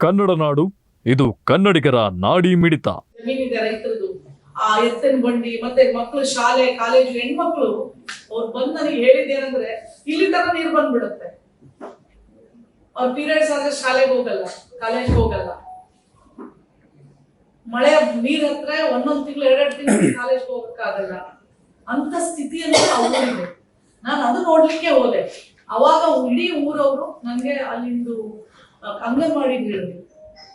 ಕನ್ನಡ ನಾಡು, ಇದು ಕನ್ನಡಿಗರ ನಾಡಿ ಮಿಡಿತ. ಆ ಎತ್ತಿನ ಬಂಡಿ, ಮತ್ತೆ ಮಕ್ಕಳು ಶಾಲೆ, ಕಾಲೇಜು ಹೆಣ್ಮಕ್ಳು, ಅವ್ರು ಬಂದ್ ನನಗೆ ಹೇಳಿದ್ದೇನಂದ್ರೆ ಇಲ್ಲಿ ತರ ನೀರು ಬಂದ್ಬಿಡುತ್ತೆ. ಅವ್ರ ಪೀರಿಯಡ್ಸ್ ಆದ್ರೆ ಶಾಲೆಗೆ ಹೋಗಲ್ಲ ಕಾಲೇಜ್ ಹೋಗಲ್ಲ. ಮಳೆ, ನೀರ್ ಹತ್ರ ಒಂದೊಂದ್ ತಿಂಗಳು, ಎರಡೆರಡು ತಿಂಗಳು ಕಾಲೇಜ್ ಹೋಗಕ್ಕಾಗಲ್ಲ. ಅಂತ ಸ್ಥಿತಿಯಲ್ಲಿ ಅವರಿದೆ ನಾನು ಅದು ನೋಡ್ಲಿಕ್ಕೆ ಹೋದೆ. ಅವಾಗ ಇಡೀ ಊರವರು ನನ್ಗೆ ಅಲ್ಲಿಂದು ಅಂಗನವಾಡಿ ಹೇಳಿದ್ರು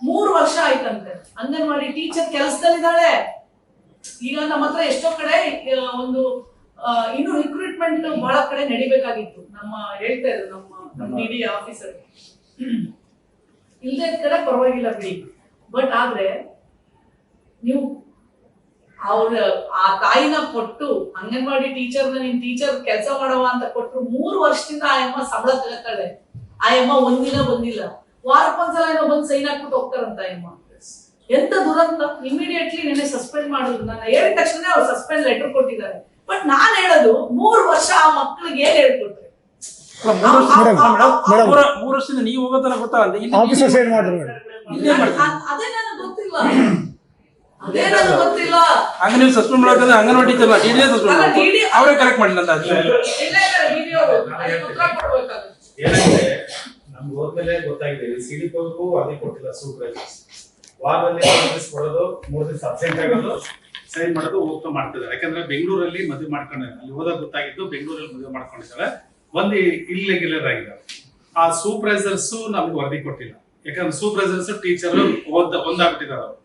ಮೂರು ವರ್ಷ ಆಯ್ತಂತೆ. ಅಂಗನವಾಡಿ ಟೀಚರ್ ಕೆಲಸದಲ್ಲಿದ್ದಾಳೆ. ಈಗ ನಮ್ಮ ಹತ್ರ ಎಷ್ಟೋ ಕಡೆ ಒಂದು ಇನ್ನು ರಿಕ್ರೂಟ್ಮೆಂಟ್ ಬಹಳ ಕಡೆ ನಡಿಬೇಕಾಗಿತ್ತು. ನಮ್ಮ ಹೇಳ್ತಾ ಇದ್ರು ನಮ್ಮ ನಮ್ಮ ಡಿ ಆಫೀಸರ್ ಇಲ್ಲದೆ ಕಡೆ ಪರವಾಗಿಲ್ಲ ಬಿಡಿ. ಬಟ್ ಆದ್ರೆ ನೀವು ಅವ್ರ ಆ ತಾಯಿನ ಕೊಟ್ಟು ಅಂಗನವಾಡಿ ಟೀಚರ್ನ ನಿನ್ ಟೀಚರ್ ಕೆಲಸ ಮಾಡವ ಅಂತ ಕೊಟ್ಟು ಮೂರು ವರ್ಷದಿಂದ ಆ ಅಮ್ಮ ಸಂಬಳ ತಗೋತಾಳೆ ಆ ಅಮ್ಮ ಒಂದಿನ ಬಂದಿಲ್ಲ. ವಾರಕ್ಕೊಂದ್ಸಲ ಏನೋ ಬಂದು ಸೈನ್ ಹಾಕ್ಬಿಟ್ಟು ಹೋಗ್ತಾರಂತ ಏನ್ ಎಂತ ದುರಂತ? ಇಮಿಡಿಯೇಟ್ಲಿ ನಿನ್ನೆ ಸಸ್ಪೆಂಡ್ ಮಾಡಿದ್ರು. ನಾನು ಹೇಳಿದ ತಕ್ಷಣ ಅವ್ರು ಸಸ್ಪೆಂಡ್ ಲೆಟರ್ ಕೊಟ್ಟಿದ್ದಾರೆ. ಬಟ್ ನಾನ್ ಹೇಳೋದು ಮೂರು ವರ್ಷ ಆ ಮಕ್ಳಿಗೆ ಏನ್ ಹೇಳ್ಕೊಟ್ರೆ? ಮೂರು ವರ್ಷದಿಂದ ನೀವು ಗೊತ್ತಾಗಲ್ಲ. ಮೇಡಮ್ ಇಲ್ಲೇ ಮಾಡ್ತಾರೆ. ಅದ್- ನನಗೆ ಗೊತ್ತಿಲ್ಲ. ಅದೇ ನನಗೆ ಗೊತ್ತಿಲ್ಲ. ಹಂಗ ನೀವು ಸಸ್ಪೆಂಡ್ ಮಾಡೋದ್ರೆ ಅಂಗನವಾಡಿ ಟೀಚರ್ ಡಿ ಡಿ ಅಲ್ಲ, ಸಸ್ಪೆಂಡ್ ಅವರೇ ಕರೆಕ್ಟ್ ಮಾಡಿಲ್ಲ ಅಂತ ಅಷ್ಟೇ. ಹೋದ್ಮೇಲೆ ಗೊತ್ತಾಗಿದೆ ಸಿ ಡಿ ಪಿಗೂ ಅದೇ ಕೊಟ್ಟಿಲ್ಲ ಸೂಪರ್ವೈಸರ್ಸ್ ವಾರದಲ್ಲಿ ನೋಟಿಸ್ ಕೊಡೋದು ಮೂರ್ ದಿವಸ ಅಬ್ಸೆಂಟ್ ಆಗೋದು ಸೈನ್ ಮಾಡೋದು ಹೋಗ್ತಾ ಮಾಡ್ತಿದ್ದಾರೆ. ಯಾಕಂದ್ರೆ ಬೆಂಗಳೂರಲ್ಲಿ ಮದುವೆ ಮಾಡ್ಕೊಂಡಿದ್ದಾರೆ. ಅಲ್ಲಿ ಹೋದಾಗ ಗೊತ್ತಾಗಿದ್ದು ಬೆಂಗಳೂರಲ್ಲಿ ಮದುವೆ ಮಾಡ್ಕೊಂಡಿದ್ದಾರೆ. ಒಂದು ಇಲ್ಲೆಗಿಲ್ಲರ್ ಆಗಿದ್ದಾರೆ. ಆ ಸೂಪರ್ವೈಸರ್ಸ್ ನಮ್ಗೆ ವರದಿ ಕೊಟ್ಟಿಲ್ಲ. ಯಾಕಂದ್ರೆ ಸೂಪರ್ವೈಸರ್ಸ್ ಟೀಚರ್ ಓದ್ ಒಂದಾಗ್ಬಿಟ್ಟಿದ್ದಾರೆ ಅವರು.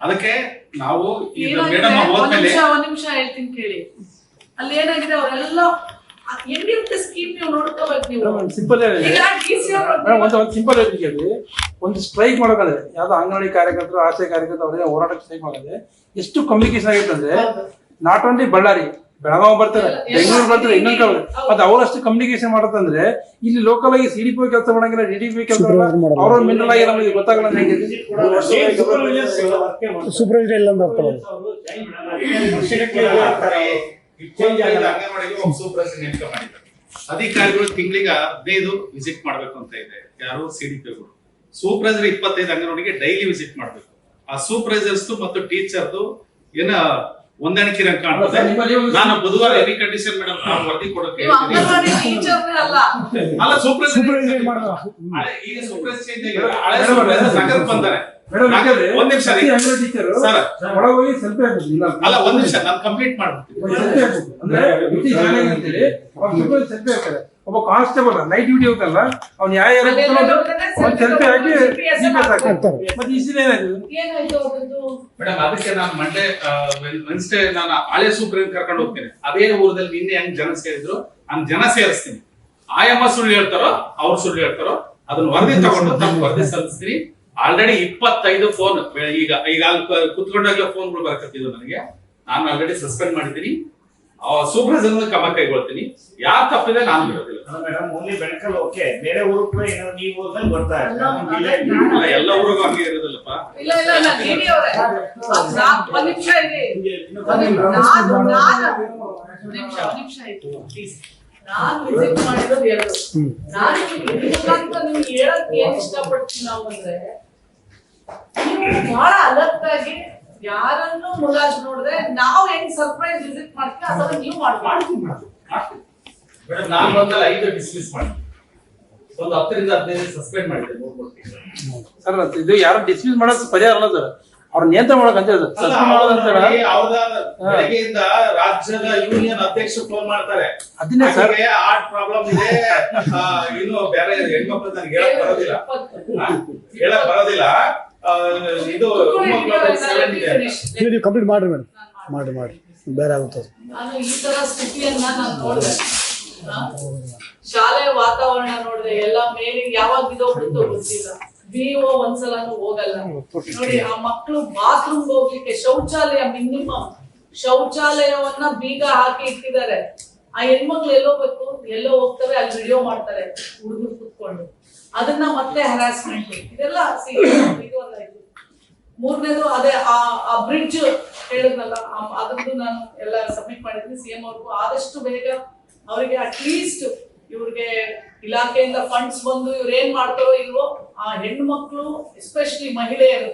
ಅದಕ್ಕೆ ನಾವು ಮೇಡಮ್ ಹೋದ್ಮೇಲೆ ನಿಮಿಷ ಒಂದ್ ನಿಮಿಷ ಹೇಳ್ತೀನಿ ಕೇಳಿ. ಅಲ್ಲಿ ಏನಾಗಿದೆ? ಅವರೆಲ್ಲ ಹೆಂಗಿರುತ್ತೆ ಸ್ಕೀಮ್ ನೀವು ನೋಡ್ಕೋಬೇಕು ನೀವು? ಮೇಡಮ್, ಒಂದು ಸಿಂಪಲ್ ಹೇಳಿ. ಈಗ DC ಅವ್ರು ಮೇಡಮ್ ಒಂದು ಒಂದು ಸಿಂಪಲ್ ಹೇಳಿ ಒಂದು ಸ್ಟ್ರೈಕ್ ಮಾಡೋದಾದ್ರೆ ಯಾವ್ದೋ ಅಂಗನವಾಡಿ ಕಾರ್ಯಕರ್ತರು ಆಶಾ ಕಾರ್ಯಕರ್ತರು ಅವರೇ ಹೋರಾಟಕ್ಕೆ ಸ್ಟ್ರೈಕ್ ಮಾಡೋದ್ರೆ ಎಷ್ಟು ಕಮ್ಯುನಿಕೇಶನ್ ಆಗಿತ್ತು ಅಂದ್ರೆ ನಾಟ್ ಓನ್ಲಿ ಬಳ್ಳಾರಿ ಬೆಳಗಾವಿ ಬರ್ತಾರೆ ಬೆಂಗಳೂರು ಬರ್ತಾರೆ ಇನ್ನೊಂದು ಕಡೆ. ಮತ್ತೆ ಅವರಷ್ಟು ಕಮ್ಯುನಿಕೇಶನ್ ಮಾಡುತ್ತಂದ್ರೆ ಇಲ್ಲಿ ಲೋಕಲ್ ಆಗಿ ಸಿ ಡಿ ಪಿ ಕೆಲಸ ಮಾಡಂಗಿಲ್ಲ ಡಿ ಡಿ ಪಿ ಕೆಲಸ ಮಾಡಲ್ಲ. ಅವ್ರ ಮಿನರಲ್ ಆಗಿ ನಮಗೆ ಗೊತ್ತಾಗಲ್ಲ ಸೂಪರ್ವೈಸರ್ ಇಲ್ಲ ಅಂತ ಮಾಡಿದ್ದಾರೆ. ಅಧಿಕಾರಿಗಳು ತಿಂಗಳಿಗೆ ಹದಿನೈದು ವಿಸಿಟ್ ಮಾಡ್ಬೇಕು ಅಂತ ಇದೆ. ಯಾರು ಸಿ ಡಿ ಪಿಗಳು ಸೂಪರ್ವೈಸರ್ ಇಪ್ಪತ್ತೈದು ಅಂಗನವಾಡಿಗೆ ಡೈಲಿ ವಿಸಿಟ್ ಮಾಡ್ಬೇಕು. ಆ ಸೂಪರ್ವೈಸರ್ಸ್ ಮತ್ತು ಟೀಚರ್ದು ಏನ ಹೊಂದಾಣಿಕೆ ಕಾಣ್ತದೆ ನಾನು ಬುಧವಾರ ಎನಿ ಕಂಡೀಷನ್ ಮೇಡಮ್ ನಾನು ವರದಿ ಕೊಡಕ್ಕೆ ಅಲ್ಲ. ಅಲ್ಲ ಸೂಪರ್ವೈಸರ್ ಈಗ ಸೂಪರ್ವೈಸರ್ ಚೇಂಜ್ ಹಳೆ ಸೂಪರ್ವೈಸರ್ ಬಂದಾರೆ. ಒಂದ್ ನಿಮಿಷ ಸೆಲ್ಫಿ ಅಲ್ಲ ಒಂದ್ ನಿಮಿಷ ನಾನು ಕಂಪ್ಲೀಟ್ ಮಾಡ್ಬಿಡ್ತೀನಿ. ಅಂದ್ರೆ ಅಂತೇಳಿ ಸೆಲ್ಫಿ ಹಾಕ್ತಾರೆ. ಒಬ್ಬ ಕಾನ್ಸ್ಟೇಬಲ್ ನೈಟ್ ಡ್ಯೂಟಿ ಹೋಗಲ್ಲ ಅವ್ನು ಯಾವ ಯಾರು ಒಂದು ಸೆಲ್ಫಿ ಹಾಕಿ. ಮತ್ತೆ ಮೇಡಮ್ ಅದಕ್ಕೆ ನಾನು ಮಂಡೇ ವೆನ್ಸ್ಡೇ ನಾನು ಹಳೆ ಸೂಪರ್ ಕರ್ಕೊಂಡು ಹೋಗ್ತೇನೆ. ಅದೇ ಊರದಲ್ಲಿ ನಿನ್ನೆ ಹೆಂಗ್ ಜನ ಸೇರಿದ್ರು? ಅನ್ ಜನ ಸೇರಿಸ್ತೀನಿ. ಆಯಮ್ಮ ಸುಳ್ಳು ಹೇಳ್ತಾರೋ ಅವ್ರು ಸುಳ್ಳು ಹೇಳ್ತಾರೋ ಅದನ್ನ ವರದಿ ತಗೊಂಡು ತಮ್ಮ ವರದಿ ಸಲ್ಲಿಸ್ತೀನಿ. ಆಲ್ರೆಡಿ ಇಪ್ಪತ್ತೈದು ಫೋನ್ ಈಗ ಈಗ ಕುತ್ಕೊಂಡಾಗ್ಲೇ ಫೋನ್ಗಳು ಬರಕತ್ತಿದ್ವು ನನಗೆ. ನಾನು ಆಲ್ರೆಡಿ ಸಸ್ಪೆಂಡ್ ಮಾಡಿದ್ದೀನಿ. ಸೂಪರ್ವೈಸರ್ ಕ್ರಮ ಕೈಗೊಳ್ತೀನಿ. ಯಾರು ತಪ್ಪಿದೆ ನಾನು ಬಿಡೋದಿಲ್ಲ ಓಕೆ ಬೇರೆ ಊರು ಕೂಡ ನೀವು ಹೋದ್ಮೇಲೆ ಬರ್ತಾ ಎಲ್ಲ ಊರಿಗೂ ಹಂಗೆ ಇರೋದಿಲ್ಲಪ್ಪ. ಇಲ್ಲ ಇಲ್ಲ ಇಲ್ಲ ಡಿಡಿ ಅವರೇ. ನಾನ್ ಒಂದ್ ನಿಮಿಷ ಇದೆ ನಿಮಿಷ. ನಾನು ನಾನು ಒಂದ್ ನಿಮಿಷ ಆಯ್ತು ಪ್ಲೀಸ್ ನಾನು ವಿಸಿಟ್ ಮಾಡಿರೋದು ಎರಡು. ನಾನು ಹೇಳಕ್ ಏನ್ ಇಷ್ಟಪಡ್ತೀನಿ ನಾವು ಅಂದ್ರೆ ನೀವು ಬಹಳ ಅಲರ್ಟ್ ಆಗಿ ಯಾರನ್ನು ಮುಲಾಜ್ ನೋಡಿದ್ರೆ ನಾವು ಹೆಂಗ್ ಸರ್ಪ್ರೈಸ್ ವಿಸಿಟ್ ಮಾಡ್ತೀವಿ ಅದನ್ನ ನೀವು ಮಾಡ್ತೀವಿ ಮೇಡಮ್ ನಾನು ಬಂದಲ್ಲಿ ಐದು ಡಿಸ್ಮಿಸ್ ಮಾಡಿ ಒಂದು ಹತ್ತರಿಂದ ಹದಿನೈದು ಸಸ್ಪೆಂಡ್ ಮಾಡಿದ್ದೆ ಮೂರ್ ಸರ್ ಇದು ಯಾರು ಡಿಸ್ಮಿಸ್ ಮಾಡೋದು ಪರಿಹಾರ ಅಲ್ಲ ಸರ್. ಅವ್ರ ನಿಯಂತ್ರಣ ಮಾಡಕ್ ಅಂತ ಬೆಳಗ್ಗೆಯಿಂದ ರಾಜ್ಯದ ಯೂನಿಯನ್ ಅಧ್ಯಕ್ಷ ಫೋನ್ ಮಾಡ್ತಾರೆ. ಅದನ್ನೇ ಸರ್. ಆರ್ಟ್ ಪ್ರಾಬ್ಲಮ್ ಇದೆ. ಇನ್ನು ಬೇರೆ ಹೆಣ್ಮಕ್ಳು ನನಗೆ ಹೇಳಕ್ ಬರೋದಿಲ್ಲ. ಹೇಳಕ್ ಬರೋದಿಲ್ಲ. ಇದು ನೀವು ಕಂಪ್ಲೀಟ್ ಮಾಡ್ರಿ ಮೇಡಮ್. ಮಾಡಿ ಮಾಡಿ ಬೇರೆ ಆಗುತ್ತೆ ನಾನು ಈ ತರ ಸ್ಥಿತಿಯನ್ನ ನಾನು ನೋಡಿದೆ. ಶಾಲೆ ವಾತಾವರಣ ನೋಡಿದೆ ಎಲ್ಲ ಮೇಲಿಂಗ್ ಯಾವಾಗ ಬಿದ್ದೋಗ್ಬಿಡ್ತು ಗೊತ್ತಿಲ್ಲ. ಬಿಒ ಒಂದ್ಸಲ ಹೋಗಲ್ಲ. ನೋಡಿ ಆ ಮಕ್ಕಳು ಬಾತ್ರೂಮ್ ಹೋಗ್ಲಿಕ್ಕೆ ಶೌಚಾಲಯ ಮಿನಿಮಮ್ ಶೌಚಾಲಯವನ್ನ ಬೀಗ ಹಾಕಿ ಇಟ್ಟಿದ್ದಾರೆ. ಆ ಹೆಣ್ಮಕ್ಳು ಎಲ್ಲೋ ಬೇಕು ಎಲ್ಲೋ ಹೋಗ್ತವೆ ಅಲ್ಲಿ ವಿಡಿಯೋ ಮಾಡ್ತಾರೆ ಹುಡುಗರು ಕುತ್ಕೊಂಡು. ಅದನ್ನ ಮತ್ತೆ ಹರಾಸ್ಮೆಂಟ್ ಇದೆಲ್ಲ ಮೂರನೇದು ಅದೇ ಆ ಬ್ರಿಡ್ಜ್ ಹೇಳಿದ್ನಲ್ಲ ಅದಕ್ಕೂ ಅದನ್ನು ನಾನು ಎಲ್ಲ ಸಬ್ಮಿಟ್ ಮಾಡಿದ್ದೀನಿ ಸಿಎಂ ಅವ್ರಿಗೂ. ಆದಷ್ಟು ಬೇಗ ಅವರಿಗೆ ಅಟ್ಲೀಸ್ಟ್ ಇವ್ರಿಗೆ ಇಲಾಖೆಯಿಂದ ಫಂಡ್ಸ್ ಬಂದು ಇವ್ರು ಏನ್ ಮಾಡ್ತಾರೋ ಇಲ್ವೋ, ಆ ಹೆಣ್ಣು ಮಕ್ಕಳು ಎಸ್ಪೆಷಲಿ ಮಹಿಳೆಯರು,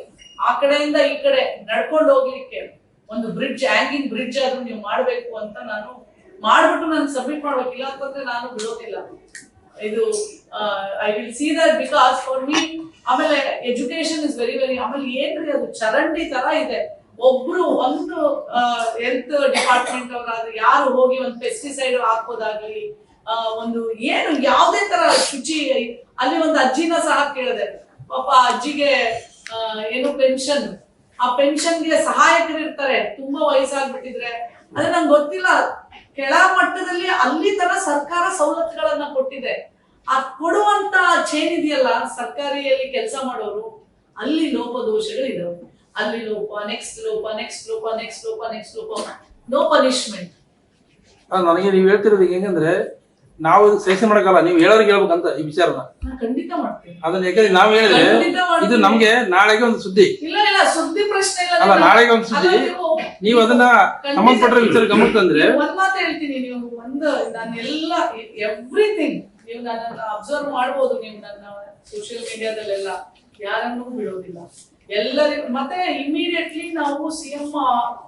ಆ ಕಡೆಯಿಂದ ಈ ಕಡೆ ನಡ್ಕೊಂಡು ಹೋಗ್ಲಿಕ್ಕೆ ಒಂದು ಬ್ರಿಡ್ಜ್ ಹ್ಯಾಂಗಿಂಗ್ ಬ್ರಿಡ್ಜ್ ಆದ್ರೂ ನೀವು ಮಾಡ್ಬೇಕು ಅಂತ ನಾನು ಮಾಡ್ಬಿಟ್ಟು ನಾನು ಸಬ್ಮಿಟ್ ಮಾಡ್ಬೇಕು. ಇಲ್ಲ ಅಂತಂದ್ರೆ ನಾನು ಬಿಡೋದಿಲ್ಲ. ಇದು I will see that because for me ಆಮೇಲೆ ಎಜುಕೇಶನ್ ಇಸ್ ವೆರಿ ವೆರಿ ಆಮೇಲೆ ಏನ್ರಿ ಅದು ಚರಂಡಿ ತರ ಇದೆ. ಒಬ್ರು ಒಂದು ಹೆಲ್ತ್ ಡಿಪಾರ್ಟ್ಮೆಂಟ್ ಅವರಾದ್ರೆ ಯಾರು ಹೋಗಿ ಒಂದು ಪೆಸ್ಟಿಸೈಡ್ ಹಾಕೋದಾಗ್ಲಿ ಒಂದು ಏನು ಯಾವುದೇ ತರ ಶುಚಿ, ಅಲ್ಲಿ ಒಂದು ಅಜ್ಜಿನ ಸಹ ಕೇಳಿದೆ. ಪಾಪ ಅಜ್ಜಿಗೆ ಏನು ಪೆನ್ಷನ್ ಆ ಪೆನ್ಷನ್ಗೆ ಸಹಾಯಕರು ಇರ್ತಾರೆ. ತುಂಬಾ ವಯಸ್ಸಾಗ್ಬಿಟ್ಟಿದ್ರೆ. ಅದೇ ನಂಗೆ ಗೊತ್ತಿಲ್ಲ, ಕೆಳ ಮಟ್ಟದಲ್ಲಿ ಅಲ್ಲಿ ತರ ಸರ್ಕಾರ ಸವಲತ್ತುಗಳನ್ನ ಕೊಟ್ಟಿದೆ. ಆ ಕೊಡುವಂತ ಚೇನ್ ಇದೆಯಲ್ಲ, ಸರ್ಕಾರಿಯಲ್ಲಿ ಕೆಲಸ ಮಾಡೋರು, ಅಲ್ಲಿ ಲೋಪದೋಷಗಳು ಇದಾವೆ ಅಲ್ಲಿ ಲೋಪ ನೆಕ್ಸ್ಟ್ ಲೋಪ ನೆಕ್ಸ್ಟ್ ಲೋಪ ನೆಕ್ಸ್ಟ್ ಲೋಪ ನೆಕ್ಸ್ಟ್ ಲೋಪ ನೋ ಪನಿಷ್ಮೆಂಟ್ ನನಗೆ ನೀವು ಹೇಳ್ತಿರೋದು ಹೆಂಗಂದ್ರೆ ನಾವು ಸೆಲೆಕ್ಷನ್ ಮಾಡಕ್ಕಲ್ಲ ನೀವು ಹೇಳೋರಿಗೆ ಹೇಳ್ಬೇಕಂತ ಈ ವಿಚಾರನ. ಖಂಡಿತ ಮಾಡ್ತೀನಿ. ಅದನ್ನ ಯಾಕಂದ್ರೆ ನಾವು ಹೇಳಿದ್ರೆ ಖಂಡಿತ ಮಾಡ್ತೀನಿ. ಇದು ನಮ್ಗೆ ನಾಳೆಗೆ ಒಂದು ಸುದ್ದಿ. ಇಲ್ಲ ಇಲ್ಲ ಸುದ್ದಿ ಪ್ರಶ್ನೆ ಇಲ್ಲ ಅಲ್ಲ ನಾಳೆಗೆ ಒಂದು ಸುದ್ದಿ. ನೀವು- ಅದನ್ನ ಸಂಬಂಧಪಟ್ಟ ವಿಚಾರ ಗಮನ ತಂದ್ರೆ ಒಂದ್ ಮಾತು ಹೇಳ್ತೀನಿ ನೀವು ಒಂದು ನಾನೆಲ್ಲ ಎವ್ರಿಥಿಂಗ್ ನೀವು ನನ್ನ ಅಬ್ಸರ್ವ್ ಮಾಡ್ಬೋದು ನೀವು ನನ್ನ ಸೋಷಿಯಲ್ ಮೀಡಿಯಾದಲ್ಲೆಲ್ಲ ಯಾರನ್ನೂ ಬಿಡೋದಿಲ್ಲ. ಎಲ್ಲರಿಗೂ ಮತ್ತೆ ಇಮಿಡಿಯೇಟ್ಲಿ ನಾವು ಸಿಎಂ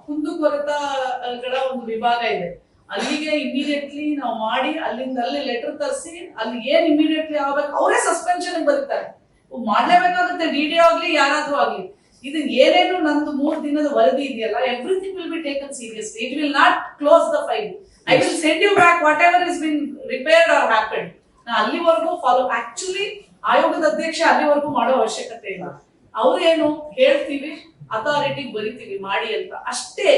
ಕುಂದುಕೊರತಗಳ ಒಂದು ವಿಭಾಗ ಇದೆ. ಅಲ್ಲಿಗೆ ಇಮಿಡಿಯೇಟ್ಲಿ ನಾವು ಮಾಡಿ ಅಲ್ಲಿಂದ ಅಲ್ಲಿ ಲೆಟರ್ ತರಿಸಿ ಅಲ್ಲಿ ಏನ್ ಇಮಿಡಿಯೇಟ್ಲಿ ಆಗ್ಬೇಕು ಅವರೇ ಸಸ್ಪೆನ್ಷನ್ ಬರೀತಾರೆ. ಮಾಡ್ಲೇಬೇಕಾಗುತ್ತೆ ಡಿ ಡಿ ಆಗ್ಲಿ ಯಾರಾದ್ರೂ ಆಗ್ಲಿ. ಇದು ಏನೇನು ನಂದು ಮೂರ್ ದಿನದ ವರದಿ ಇದೆಯಲ್ಲ everything will be taken seriously it will not close the file I will send you back whatever is been repaired or happen ನಾ ಅಲ್ಲಿವರೆಗೂ ಫಾಲೋ ಆಕ್ಚುಲಿ ಆಯೋಗದ ಅಧ್ಯಕ್ಷ ಅಲ್ಲಿವರೆಗೂ ಮಾಡೋ ಅವಶ್ಯಕತೆ ಇಲ್ಲ. ಅವ್ರೇನು ಹೇಳ್ತೀವಿ ಅಥಾರಿಟಿಗೆ ಬರಿತೀವಿ ಮಾಡಿ ಅಂತ. ಅಷ್ಟೇ.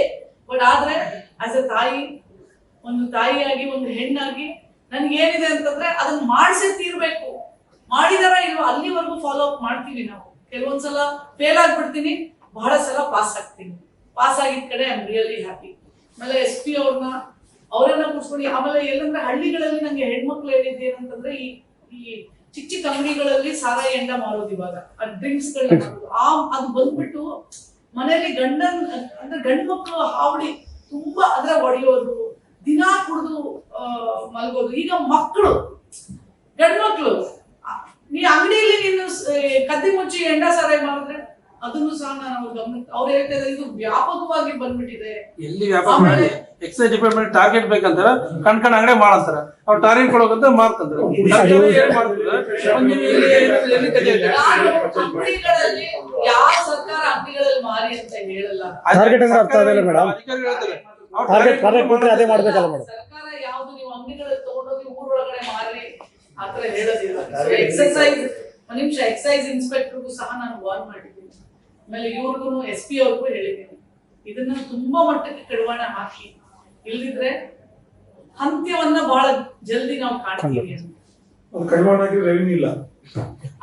ಬಟ್ ಆದ್ರೆ ಆಸ್ ಎ ತಾಯಿ ಒಂದು ತಾಯಿಯಾಗಿ ಒಂದು ಹೆಣ್ಣಾಗಿ ನನ್ಗೆ ಏನಿದೆ ಅಂತಂದ್ರೆ ಅದನ್ನ ಮಾಡಿಸಿ ತೀರ್ಬೇಕು ಮಾಡಿದಾರ ಇಲ್ವಾ ಅಲ್ಲಿವರೆಗೂ ಫಾಲೋ ಅಪ್ ಮಾಡ್ತೀವಿ ನಾವು. ಕೆಲವೊಂದ್ಸಲ ಫೇಲ್ ಆಗ್ಬಿಡ್ತೀನಿ ಬಹಳ ಸಲ ಪಾಸ್ ಆಗ್ತೀನಿ. ಪಾಸ್ ಆಗಿದ ಕಡೆ ಐ ಆಮ್ ರಿಯಲಿ ಹ್ಯಾಪಿ ಆಮೇಲೆ ಎಸ್ ಪಿ ಅವ್ರನ್ನ ಅವರನ್ನ ಕೂರ್ಸ್ಕೊಂಡು ಆಮೇಲೆ ಎಲ್ಲಂದ್ರೆ ಹಳ್ಳಿಗಳಲ್ಲಿ ನಂಗೆ ಹೆಣ್ಮಕ್ಳು ಏನಿದೆ ಏನಂತಂದ್ರೆ ಈ ಈ ಚಿಕ್ಕ ಚಿಕ್ಕ ಅಂಗಡಿಗಳಲ್ಲಿ ಸಾರಾಯಿ ಎಂಡ ಮಾರೋದು ಇವಾಗ. ಡ್ರಿಂಕ್ಸ್ ಗಳನ್ನ ಆ ಅದು ಬಂದ್ಬಿಟ್ಟು ಮನೆಯಲ್ಲಿ ಗಂಡನ್ ಅಂದ್ರೆ ಗಂಡ್ ಮಕ್ಕಳು ಹಾವಳಿ ತುಂಬಾ ಅಂದ್ರೆ ಹೊಡೆಯೋದು ದಿನಾ ಕುಡಿದು ಮಲ್ಗೋದು. ಈಗ ಮಕ್ಕಳು ಗಂಡ್ಮಕ್ಳು ನೀ ಅಂಗಡಿಯಲ್ಲಿ ನೀನು ಕದ್ದಿ ಮುಚ್ಚಿ ಎಂಡ ಸಾರಾಯಿ ಮಾಡಿದ್ರೆ ಅದನ್ನು ಸಹ ನಾನು ಅವ್ರ ಗಮನ ಅವ್ರು ಹೇಳ್ತಾ ಇದ್ದಾರೆ ಇದು ವ್ಯಾಪಕವಾಗಿ ಬಂದ್ಬಿಟ್ಟಿದೆ. ಎಲ್ಲಿ ವ್ಯಾಪಾರ ಮಾಡಿ ಎಕ್ಸೈಸ್ ಡಿಪಾರ್ಟ್ಮೆಂಟ್ ಟಾರ್ಗೆಟ್ ಬೇಕಂತಾರ ಕಣ್ ಕಣ್ ಅಂಗಡಿ ಮಾಡಂತಾರ. ಅವ್ರು ಟಾರ್ಗೆಟ್ ಕೊಡೋಕಂತ ಇದೆ? ಯಾವ ಸರ್ಕಾರ ಅಂಗಡಿಗಳಲ್ಲಿ ಮಾರಿ ಅಂತ ಹೇಳಲ್ಲ. ಟಾರ್ಗೆಟ್ ಅಂದ್ರೆ ಅರ್ಥ ಆಗಲ್ಲ ಮೇಡಮ್. ಅಧಿಕಾರಿಗಳು ಹೇಳ್ತಾರೆ. ಟಾರ್ಗೆಟ್ ಟಾರ್ಗೆಟ್ ಕೊಟ್ರೆ ಅದೇ ಮಾಡಬೇಕಲ್ಲ ಮೇಡಮ್. ಸರ್ಕಾರ ಯಾವ್ದು ನೀವು ಅಂಗಡಿಗಳಲ್ಲಿ ತಗೊಂಡೋಗಿ ಊರೊಳಗಡೆ ಮಾರಿ ಆತರ ಹೇಳೋದಿಲ್ಲ. ಎಕ್ಸರ್ಸೈಸ್ ಒಂದ್ ನಿಮಿಷ ಎಕ್ಸೈಸ್ ಇನ್ಸ್ಪೆಕ್ಟರ್ಗೂ ಸಹ ನಾನು ವಾರ್ನ್ ಮಾಡಿದ್ದೀನಿ ಆಮೇಲೆ ಇವ್ರಿಗೂ ಎಸ್ ಪಿ ಅವ್ರಿಗೂ ಹೇಳಿದ್ದೀನಿ. ಇದನ್ನ ತುಂಬಾ ಮಟ್ಟಕ್ಕೆ ಕಡಿವಾಣ ಹಾಕಿ. ಇಲ್ದಿದ್ರೆ ಅಂತ್ಯವನ್ನ ಬಹಳ ಜಲ್ದಿ ನಾವು ಕಾಣ್ತೀವಿ ಕಡಿವಾಣ ರೆವಿನ್ಯೂ ಇಲ್ಲ.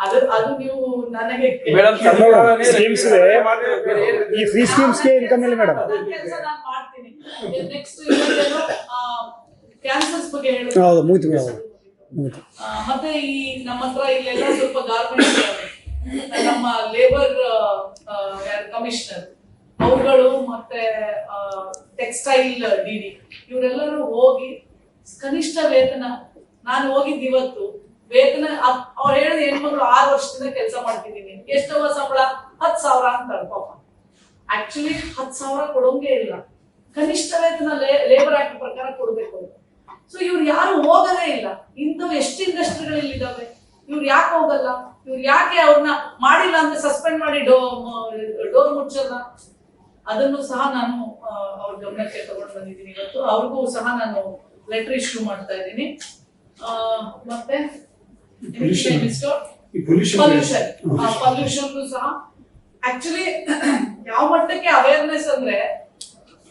ಅದು ಅದು ನೀವು ನನಗೆ ಮೇಡಮ್ ಸ್ಕೀಮ್ಸ್ ಇದೆ. ಈ ಫ್ರೀ ಸ್ಕೀಮ್ಸ್ಗೆ ಇನ್ಕಮ್ ಇಲ್ಲ ಮೇಡಮ್. ಕೆಲಸ ನಾನು ಮಾಡ್ತೀನಿ. ನೆಕ್ಸ್ಟ್ ಕ್ಯಾನ್ಸರ್ಸ್ ಬಗ್ಗೆ ಹೌದು ಮುಗಿತು ಮೇಡಮ್. ಮುಗಿತು. ಆ, ಮತ್ತೆ ಈ ನಮ್ಮ ಹತ್ರ ಇಲ್ಲೆಲ್ಲ ಸ್ವಲ್ಪ ಗಾರ್ಮೆಂಟ್ಸ್ ನಮ್ಮ ಲೇಬರ್ ಕಮಿಷನರ್ ಅವುಗಳು ಮತ್ತೆ ಟೆಕ್ಸ್ಟೈಲ್ ಡಿಡಿ ಡಿ ಇವರೆಲ್ಲರೂ ಹೋಗಿ ಕನಿಷ್ಠ ವೇತನ ನಾನು ಹೋಗಿದ್ದು ಇವತ್ತು ವೇತನ ಅವ್ರು ಹೇಳಿದ ಹೆಣ್ಮಕ್ಳು ಆರು ವರ್ಷದಿಂದ ಕೆಲಸ ಮಾಡ್ತಿದ್ದೀನಿ ಎಷ್ಟವ ಸಂಬಳ ಹತ್ತು ಸಾವಿರ ಅಂತ ಅಳ್ಕೊಪ್ಪ ಆಕ್ಚುಲಿ ಹತ್ತು ಸಾವಿರ ಕೊಡೋಂಗೆ ಇಲ್ಲ. ಕನಿಷ್ಠ ವೇತನ ಲೇಬರ್ ಆಕ್ಟ್ ಪ್ರಕಾರ ಕೊಡಬೇಕು. ಸೊ ಇವ್ರು ಯಾರು ಹೋಗದೇ ಇಲ್ಲ. ಇಂಥವು ಎಷ್ಟು ಇಂಡಸ್ಟ್ರಿಗಳು ಇಲ್ಲಿದ್ದಾವೆ ಇವ್ರು ಯಾಕೆ ಹೋಗಲ್ಲ? ಇವ್ರು ಯಾಕೆ ಅವ್ರನ್ನ ಮಾಡಿಲ್ಲ ಅಂದ್ರೆ ಸಸ್ಪೆಂಡ್ ಮಾಡಿ ಡೋ ಡೋರ್ ಮುಚ್ಚಲ್ಲ? ಅದನ್ನು ಸಹ ನಾನು ಅವ್ರ ಗಮನಕ್ಕೆ ತಗೊಂಡು ಬಂದಿದ್ದೀನಿ. ಇವತ್ತು ಅವ್ರಿಗೂ ಸಹ ನಾನು ಲೆಟರ್ ಇಶ್ಯೂ ಮಾಡ್ತಾ ಇದ್ದೀನಿ. ಮತ್ತೆ? ಪೊಲ್ಯೂಷನ್ ಪೊಲ್ಯೂಷನ್ ಪೊಲ್ಯೂಷನ್ ಸಹ. ಆಕ್ಚುಲಿ ಯಾವ ಮಟ್ಟಕ್ಕೆ ಅವೇರ್ನೆಸ್ ಅಂದ್ರೆ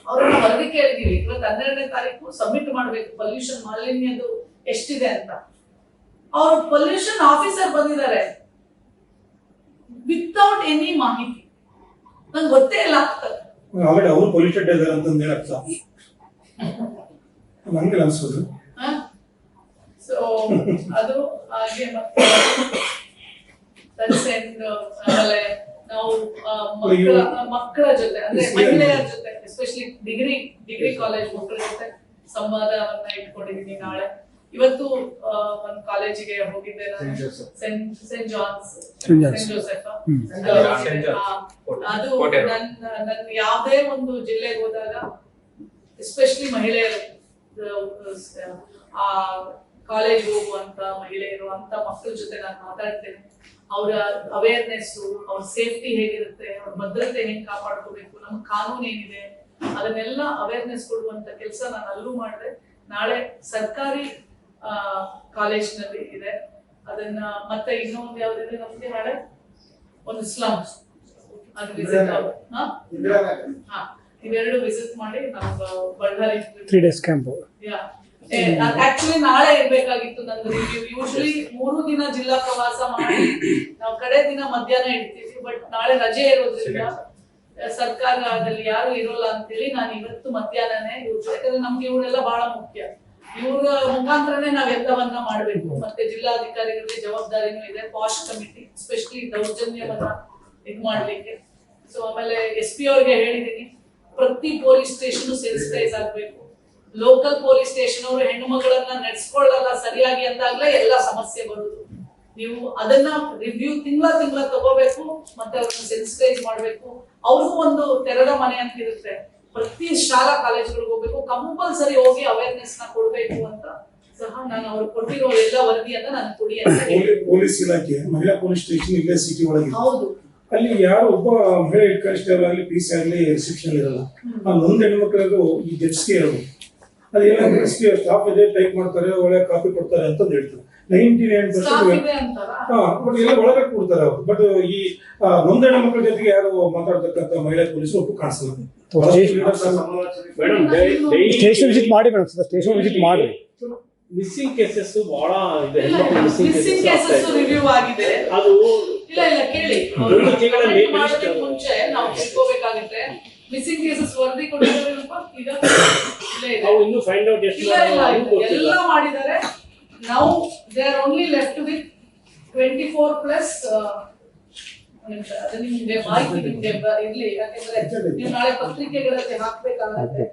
ಅವ್ರನ್ನ ವರದಿ ಕೇಳಿದೀವಿ. ಇವತ್ತು ಹನ್ನೆರಡನೇ ತಾರೀಕು ಸಬ್ಮಿಟ್ ಮಾಡ್ಬೇಕು. ಪೊಲ್ಯೂಷನ್ ಮಾಲಿನ್ಯದು ಎಷ್ಟಿದೆ ಅಂತ. ಅವ್ರು ಪೊಲ್ಯೂಷನ್ ಆಫೀಸರ್ ಬಂದಿದ್ದಾರೆ. ವಿತೌಟ್ ಎನಿ ಮಾಹಿತಿ. ನಂಗೆ ಗೊತ್ತೇ ಇಲ್ಲ. ಆಲ್ರೆಡಿ ಅವರು ಪೊಲ್ಯೂಟೆಡ್ ಇದ್ದಾರೆ ಅಂತಂದು ಹೇಳಕ್ಕ ನಂಗೆ ಅನ್ಸೋದು. ಸೊ ಅದು ಹಾಗೆ ಮತ್ತೆ ಕನ್ಸೆಂಟ್ ಆಮೇಲೆ ನಾವು ಮಕ್ಕಳ ಮಕ್ಕಳ ಜೊತೆ ಅಂದ್ರೆ ಮಹಿಳೆಯರ ಜೊತೆ ಎಸ್ಪೆಷಲಿ ಡಿಗ್ರಿ ಡಿಗ್ರಿ ಕಾಲೇಜ್ ಮಕ್ಕಳ ಜೊತೆ ಸಂವಾದವನ್ನ ಇಟ್ಕೊಂಡಿದ್ದೀನಿ ನಾಳೆ. ಇವತ್ತು ಒಂದು ಕಾಲೇಜಿಗೆ ಹೋಗಿದ್ದೆ ನಾನು. Saint saint John's. Saint Joseph ಅದು ನನ್ನ ನನ್ನ ಯಾವುದೇ ಒಂದು ಜಿಲ್ಲೆಗೆ ಹೋದಾಗ ಎಸ್ಪೆಷಲಿ ಮಹಿಳೆಯರು ಆ ಕಾಲೇಜ್ ಹೋಗುವಂತ ಮಹಿಳೆಯರು ಅಂತ ಮಕ್ಕಳ ಜೊತೆ ನಾನು ಮಾತಾಡ್ತೇನೆ. ಅವರ ಅವೇರ್ನೆಸ್ ಅವ್ರ ಸೇಫ್ಟಿ ಹೇಗಿರುತ್ತೆ ಅವ್ರ ಭದ್ರತೆ ಹೆಂಗ್ ಕಾಪಾಡ್ಕೋಬೇಕು ನಮ್ಮ ಕಾನೂನು ಏನಿದೆ ಅದನ್ನೆಲ್ಲ ಅವೇರ್ನೆಸ್ ಕೊಡುವಂತ ಕೆಲಸ ನಾನು ಅಲ್ಲೂ ಮಾಡಿದೆ. ನಾಳೆ ಸರ್ಕಾರಿ ಕಾಲೇಜ್ನಲ್ಲಿ ಇದೆ. ಅದನ್ನ ಮತ್ತೆ ಇನ್ನೊಂದು ಯಾವ್ದಿದೆ ನಮ್ಗೆ ನಾಳೆ ಒಂದು ಸ್ಲಮ್ ಅದು ವಿಸಿಟ್ ಹಾ? ಹಾ. ಇವೆರಡು ವಿಸಿಟ್ ಮಾಡಿ ನಾವು Ballari three days camp actually ನಾಳೆ ಇರ್ಬೇಕಾಗಿತ್ತು ನಂದು ರಿವ್ಯೂ ಯೂಶಲಿ ಮೂರು ದಿನ ಜಿಲ್ಲಾ ಪ್ರವಾಸ ಮಾಡಿ ನಾವು ಕಡೆ ದಿನ ಮಧ್ಯಾಹ್ನ ಇಡ್ತೀವಿ ಬಟ್ ನಾಳೆ ರಜೆ ಇರೋದ್ರಿಂದ ಸರ್ಕಾರ ಸರ್ಕಾರದಲ್ಲಿ ಯಾರು ಇರೋಲ್ಲ ಅಂತೇಳಿ ನಾನು ಇವತ್ತು ಮಧ್ಯಾಹ್ನನೇ ಯಾಕಂದ್ರೆ ನಮ್ಗೆ ಇವರೆಲ್ಲ ಬಹಳ ಮುಖ್ಯ. ಇವ್ರ ಮುಖಾಂತರನೇ ನಾವೆಲ್ಲವನ್ನ ಮಾಡ್ಬೇಕು. ಮತ್ತೆ ಜಿಲ್ಲಾಧಿಕಾರಿಗಳಿಗೆ ಜವಾಬ್ದಾರಿನೂ ಇದೆ. ಕಾಸ್ಟ್ ಕಮಿಟಿ ಸ್ಪೆಷಲಿ ದೌರ್ಜನ್ಯವನ್ನ ಇದ್ ಮಾಡ್ಲಿಕ್ಕೆ. ಸೊ ಆಮೇಲೆ ಎಸ್ ಪಿ ಅವ್ರಿಗೆ ಹೇಳಿದೀನಿ. ಪ್ರತಿ ಪೊಲೀಸ್ ಸ್ಟೇಷನ್ ಸೆನ್ಸಿಟೈಸ್ ಆಗ್ಬೇಕು. ಲೋಕಲ್ ಪೊಲೀಸ್ ಸ್ಟೇಷನ್ ಅವರು ಹೆಣ್ಣು ಮಗಳನ್ನ ನಡೆಸ್ಕೊಳ್ಳಲ್ಲ ಸರಿಯಾಗಿ ಅಂದಾಗ್ಲೇ ಎಲ್ಲ ಸಮಸ್ಯೆ ಬರುದು. ನೀವು ಅದನ್ನ ರಿವ್ಯೂ ತಿಂಗಳ ತಿಂಗಳ ತಗೋಬೇಕು ಮತ್ತೆ ಅವ್ರನ್ನ ಸೆನ್ಸಿಟೈಸ್ ಮಾಡ್ಬೇಕು. ಅವ್ರಿಗೂ ಒಂದು ತೆರೆದ ಮನೆ ಅಂತ ಇರುತ್ತೆ. ಪ್ರತಿ ಶಾಲಾ ಕಾಲೇಜ್ಗಳಿಗೆ ಹೋಗ್ಬೇಕು ಕಂಪಲ್ಸರಿ ಹೋಗಿ ಅವೇರ್ನೆಸ್ನ ಕೊಡ್ಬೇಕು ಅಂತ ಸಹ ನಾನು ಅವ್ರು ಕೊಟ್ಟಿರೋ ಎಲ್ಲ ವರದಿಯನ್ನ ನಾನು ಕೊಡಿ ಅಂತ ಪೊಲೀಸ್ ಇಲಾಖೆ ಮಹಿಳಾ ಪೊಲೀಸ್ ಸ್ಟೇಷನ್ ಇಲ್ಲೇ ಸಿಟಿ ಒಳಗೆ. ಹೌದು. ಅಲ್ಲಿ ಯಾರು ಒಬ್ಬ ಮಹಿಳೆ ಹೆಡ್ ಕಾನ್ಸ್ಟೇಬಲ್ ಆಗಲಿ ಪಿ ಸಿ ಆಗಲಿ ರಿಸೆಪ್ಷನ್ ಇರಲ್ಲ. ಆ ನೊಂದ್ ಹೆಣ್ಮಕ್ಳಿಗೂ ಈ ಜಡ್ಜ್ಗೆ ಇರೋದು ಅದೇನೋ ಜಡ್ಜ್ಗೆ ಸ್ಟಾಫ್ ಇದೆ ಟೈಪ್ ಮಾಡ್ತಾರೆ ಒಳ್ಳೆ ಕಾಪಿ ಕೊಡ್ತಾರೆ ಅಂತ ಹೇಳ್ತಾರೆ. ನೈಂಟಿ ನೈನ್ ಪರ್ಸೆಂಟ್ ಹಾ ಬಟ್ ಎಲ್ಲ ಒಳಗೆ ಕೊಡ್ತಾರೆ ಅವರು. ಬಟ್ ಈ ನೊಂದಣ ಮಕ್ಕಳ ಜೊತೆಗೆ ಯಾರು ಮಾತಾಡ್ತಕ್ಕಂಥ ಮಹಿಳಾ ಪೊಲೀಸರು ಒಪ್ಪು ಕಾಣಿಸಲ್ಲ. ಸ್ಟೇಷನ್ ವಿಸಿಟ್ ಮಾಡಿ ಮೇಡಮ್ ಸ್ಟೇಷನ್ ವಿಸಿಟ್ ಮಾಡಿ. ಮಿಸ್ಸಿಂಗ್ ಕೇಸಸ್ ಬಹಳ ಇದೆ. ಮಿಸ್ಸಿಂಗ್ ಕೇಸಸ್ ರಿವ್ಯೂ ಆಗಿದೆ. ಅದು ಇಲ್ಲ ಇಲ್ಲ ಕೇಳಿ. ಒಂದು ತಿಂಗಳಲ್ಲಿ ಮುಂಚೆ ನಾವು ತಿಳ್ಕೋಬೇಕಾಗುತ್ತೆ. ಮಿಸ್ಸಿಂಗ್ ಕೇಸಸ್ ವರದಿ ಕೊಟ್ಟಿದ್ದಾರೆ ಈಗ ನಾವು ಇನ್ನೂ ಫೈಂಡ್ ಔಟ್ ಎಷ್ಟು ಎಲ್ಲ ಮಾಡಿದ್ದಾರೆ. ನಾವು they are only left with twenty four plus ಅದು ನಿಮ್ಗೆ ಮಾಹಿತಿ ನಿಮ್ಗೆ ಇರ್ಲಿ. ಯಾಕಂದ್ರೆ ನೀವು ನಾಳೆ ಪತ್ರಿಕೆಗಳಲ್ಲಿ ಹಾಕ್ಬೇಕಾಗತ್ತೆ?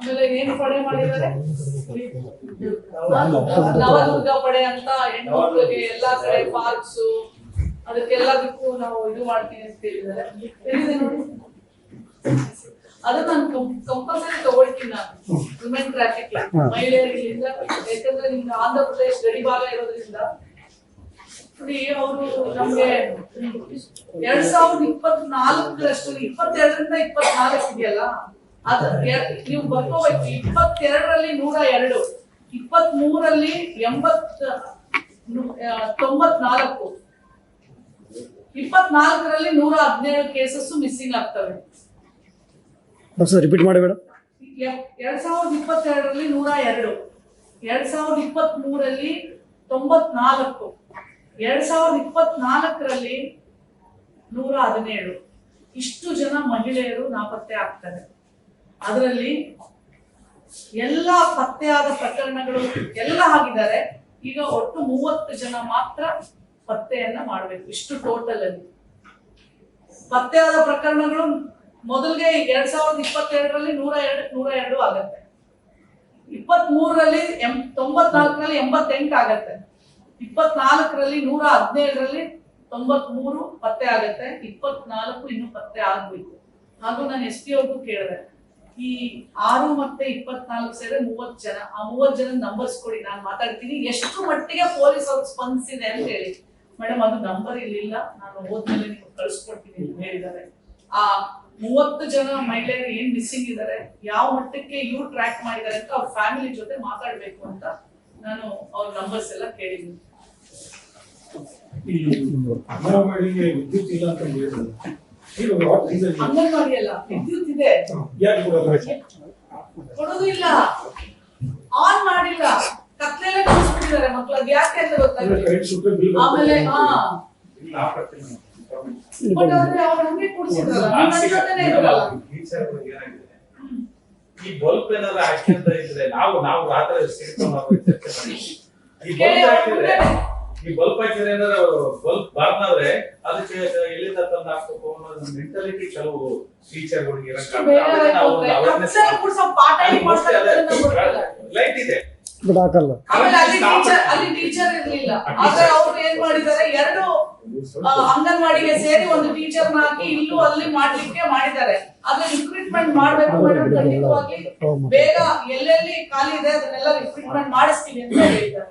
ಆಮೇಲೆ ಏನು ಪಡೆ ಮಾಡಿದ್ದಾರೆ? ನವದುರ್ಗ ಪಡೆ ಅಂತ ಹೆಣ್ಮಕ್ಳಿಗೆ ಎಲ್ಲಾ ಕಡೆ ಪಾರ್ಕ್ಸ್ ಅದಕ್ಕೆಲ್ಲದಕ್ಕೂ ನಾವು ಇದು ಮಾಡ್ತೀವಿ ಅಂತ ಹೇಳಿದ್ದಾರೆ. ಅದನ್ನ ನಾನು ಕಂಪಲ್ಸರಿ ತಗೊಳ್ತೀನಿ ನಾನು ವುಮೆನ್ ಟ್ರಾಫಿಕ್ ಮಹಿಳೆಯರಿಗಿಂದ ಯಾಕಂದ್ರೆ ನಿಮ್ಗೆ ಆಂಧ್ರ ಪ್ರದೇಶ ಗಡಿ ಭಾಗ ಇರೋದ್ರಿಂದ ಅವರು ನಮ್ಗೆ ಎರಡ್ ಸಾವಿರದ ಇಪ್ಪತ್ನಾಲ್ಕರಷ್ಟು ಇಪ್ಪತ್ತೆರಡರಿಂದ ಇಪ್ಪತ್ನಾಲ್ಕು ಇದೆಯಲ್ಲ ಅದ ನೀವು ಬರ್ಕೋಬೇಕು. ಇಪ್ಪತ್ತೆರಡರಲ್ಲಿ ನೂರ ಎರಡು ಇಪ್ಪತ್ತ್ ಮೂರಲ್ಲಿ ಎಂಬತ್ ತೊಂಬತ್ನಾಲ್ಕು. ಇಪ್ಪತ್ನಾಲ್ಕರಲ್ಲಿ ನೂರ ಹದಿನೇಳು ಕೇಸಸ್ ಮಿಸ್ಸಿಂಗ್ ಆಗ್ತವೆ. ರಿಪೀಟ್ ಮಾಡಿ ಮೇಡಮ್. ಎರಡ್ ಸಾವಿರದ ಇಪ್ಪತ್ತೆರಡರಲ್ಲಿ ನೂರ ಎರಡು ಎರಡ್ ಸಾವಿರದ ಇಪ್ಪತ್ತ್ ಮೂರಲ್ಲಿ ತೊಂಬತ್ನಾಲ್ಕು ಎರಡ್ ಸಾವಿರದ ಇಪ್ಪತ್ನಾಲ್ಕರಲ್ಲಿ ನೂರ ಹದಿನೇಳು. ಇಷ್ಟು ಜನ ಮಹಿಳೆಯರು ನಾಪತ್ತೆ ಆಗ್ತಾರೆ ಅದರಲ್ಲಿ ಎಲ್ಲ ಪತ್ತೆಯಾದ ಪ್ರಕರಣಗಳು ಎಲ್ಲ ಆಗಿದ್ದಾರೆ ಈಗ ಒಟ್ಟು ಮೂವತ್ತು ಜನ ಮಾತ್ರ ಪತ್ತೆಯನ್ನ ಮಾಡಬೇಕು, ಇಷ್ಟು ಟೋಟಲ್ ಅಲ್ಲಿ. ಪತ್ತೆಯಾದ ಪ್ರಕರಣಗಳು ಮೊದಲಿಗೆ ಎರಡ್ ಸಾವಿರದ ಇಪ್ಪತ್ತೆರಡರಲ್ಲಿ ನೂರ ಎರಡು ನೂರ ಎರಡು ಆಗತ್ತೆ. ಇಪ್ಪತ್ತ್ ಮೂರರಲ್ಲಿ ಎಂ, ತೊಂಬತ್ನಾಲ್ಕರಲ್ಲಿ ಎಂಬತ್ತೆಂಟು ಆಗತ್ತೆ. ಇಪ್ಪತ್ನಾಲ್ಕರಲ್ಲಿ ನೂರ ಹದಿನೇಳರಲ್ಲಿ ತೊಂಬತ್ ಮೂರು ಪತ್ತೆ ಆಗತ್ತೆ, ಇಪ್ಪತ್ನಾಲ್ಕು ಇನ್ನು ಪತ್ತೆ ಆಗ್ಬೇಕು. ಹಾಗೂ ನಾನು ಎಸ್ ಪಿ ಅವ್ರಿಗೂ ಕೇಳಿದೆ. ಈ ಆರು ಮತ್ತೆ ಇಪ್ಪತ್ನಾಲ್ಕು ಸೇರಿ ಮೂವತ್ ಜನ ಆ ಮೂವತ್ ಜನ ನಂಬರ್ಸ್ ಕೊಡಿ ನಾನು ಮಾತಾಡ್ತೀನಿ. ಎಷ್ಟು ಮಟ್ಟಿಗೆ ಪೊಲೀಸ್ ಅವ್ರಿಗೆ ಸ್ಪಂದಿಸಿದೆ ಅಂತ ಹೇಳಿ. ಮೇಡಮ್ ಅದು ನಂಬರ್ ಇಲ್ಲಿಲ್ಲ. ನಾನು ಹೋದ್ಮೇಲೆ ನಿಮ್ಗೆ ಕಳಿಸ್ಕೊಡ್ತೀನಿ ಅಂತ ಹೇಳಿದ್ದಾರೆ. ಆ ಮೂವತ್ತು ಜನ ಮಹಿಳೆಯರು ಏನ್ ಮಿಸ್ಸಿಂಗ್ ಇದ್ದಾರೆ ಯಾವ ಮಟ್ಟಕ್ಕೆ ಇವ್ರು ಟ್ರ್ಯಾಕ್ ಮಾಡಿದ್ದಾರೆ ಅಂತ ಅವ್ರ ಫ್ಯಾಮಿಲಿ ಜೊತೆ ಮಾತಾಡ್ಬೇಕು ಅಂತ ನಾನು ಅವ್ರ ನಂಬರ್ಸ್ ಎಲ್ಲ ಕೇಳಿದ್ದೀನಿ. ವಿದ್ಯುತ್ ಇಲ್ಲ ಅಂತ reason? ಅಂಗನವಾಡಿ ಅಲ್ಲ ವಿದ್ಯುತ್ ಇದೆ. ಆನ್ ಮಾಡಿಲ್ಲ. ಕತ್ಲೆಲ್ಲ ಕಳಿಸ್ಬಿಟ್ಟಿದ್ದಾರೆ ಮಕ್ಳು. ಅದ್ ಯಾಕೆ ಅಂತ bill ಆಮೇಲೆ ಹಾ. ಅವ್ರು ಹಂಗೆ ಕೂಡ್ಸಿದ್ರಲ್ಲ ಈ ಬಲ್ಬ್ ಏನಾದ್ರು ಹಾಕ್ಯಂತ ಇದ್ರೆ ನಾವು ನಾವು ರಾತ್ರಿ ಚರ್ಚೆ ಈ ಬಲ್ಬ್ ಹಾಕಿದ್ರೆ. ಈ ಬಲ್ಪ್ ಹಾಕಿದ್ರೆ ಏನಾದ್ರು ಬಲ್ಪ್ ಬಾರ್ನಾದ್ರೆ ಅದಕ್ಕೆ ಎಲ್ಲಿಂದ ತಂದು ಹಾಕ್ಬೇಕು ಅನ್ನೋದು ಮೆಂಟಾಲಿಟಿ ಕೆಲವು ಟೀಚರ್ಗಳಿಗೆ. ಲೈಟ್ ಇದೆ. ಬಿಡಾಕಲ್ಲ ಆಮೇಲೆ ಅಲ್ಲಿ ಟೀಚರ್ ಅಲ್ಲಿ ಟೀಚರ್ ಇರ್ಲಿಲ್ಲ. ಆದ್ರೆ ಅವ್ರು ಏನ್ ಮಾಡಿದ್ದಾರೆ? ಎರಡು ಅಂಗನವಾಡಿಗೆ ಸೇರಿ ಒಂದು ಟೀಚರ್ ಹಾಕಿ ಇಲ್ಲೂ ಅಲ್ಲಿ ಮಾಡ್ಲಿಕ್ಕೆ ಮಾಡಿದ್ದಾರೆ. ಆದ್ರೆ ರಿಕ್ರೂಟ್ಮೆಂಟ್ ಮಾಡ್ಬೇಕು ಮೇಡಮ್ ಖಂಡಿತವಾಗಿ. ಬೇಗ ಎಲ್ಲೆಲ್ಲಿ ಖಾಲಿ ಇದೆ ಅದನ್ನೆಲ್ಲ ರಿಕ್ರೂಟ್ಮೆಂಟ್ ಮಾಡಿಸ್ತೀವಿ ಅಂತ ಹೇಳಿದ್ದಾರೆ.